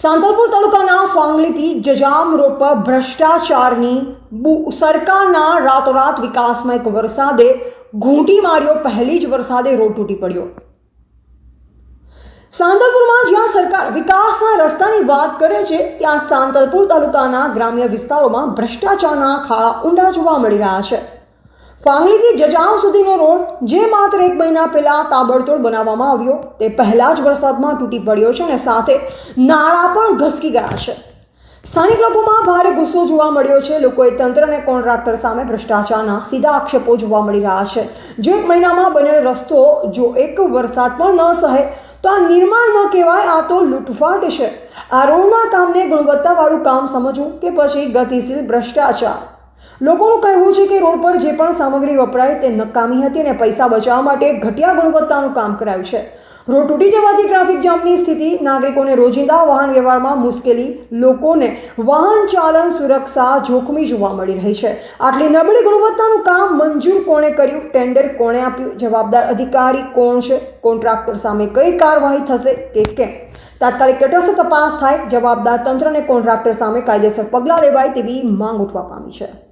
સાંતલપુર તાલુકાના ફાંગલીથી જજામ રોડ પર ભ્રષ્ટાચારની સરકારના રાતોરાત વિકાસમાં એક વરસાદે ઘૂંટી માર્યો, પહેલી જ વરસાદે રોડ તૂટી પડ્યો. સાંતલપુરમાં જ્યાં સરકાર વિકાસના રસ્તાની વાત કરે છે, ત્યાં સાંતલપુર તાલુકાના ગ્રામ્ય વિસ્તારોમાં ભ્રષ્ટાચારના ખાળા ઊંડા જોવા મળી રહ્યા છે. ફાંગલીથી જજાવ સુધીનો રોડ જે માત્ર એક મહિના પહેલા તાબડતોડ બનાવવામાં આવ્યો. તે પહેલા જ વરસાદમાં તૂટી પડ્યો છે અને સાથે નાળા પણ ઘસકી ગયા છે. સ્થાનિક લોકોમાં ભારે ગુસ્સો જોવા મળ્યો છે. લોકોએ તંત્ર અને કોન્ટ્રાક્ટર સામે ભ્રષ્ટાચારના સીધા આક્ષેપો જોવા મળી રહ્યા છે. જો એક મહિનામાં બનેલ રસ્તો જો એક વરસાદ પણ ન સહે, તો આ નિર્માણ ન કહેવાય, આ તો લૂંટફાટ છે. આ રોડના કામને ગુણવત્તાવાળું કામ સમજવું કે પછી ગતિશીલ ભ્રષ્ટાચાર? લોકોનું કહેવું છે કે રોડ પર જે પણ સામગ્રી વપરાય તે નકામી હતી અને પૈસા બચાવવા માટે ઘટિયા ગુણવત્તાનું કામ કરાયું છે. રોડ તૂટી જવાથી ટ્રાફિક જામની સ્થિતિ, નાગરિકોને રોજિંદા વાહન વ્યવહારમાં મુશ્કેલી, લોકોને વાહન ચાલન સુરક્ષા જોખમી જોવા મળી રહી છે. આટલી નબળી ગુણવત્તાનું કામ મંજૂર કોણે કર્યું? ટેન્ડર કોણે આપ્યું? જવાબદાર અધિકારી કોણ છે? કોન્ટ્રાક્ટર સામે કઈ કાર્યવાહી થશે? કે કેમ? તાત્કાલિક તટસ્થ તપાસ થાય. જવાબદાર તંત્રને કોન્ટ્રાક્ટર સામે કાયદેસર પગલાં લેવાય તેવી માંગ ઉઠવા પામી છે.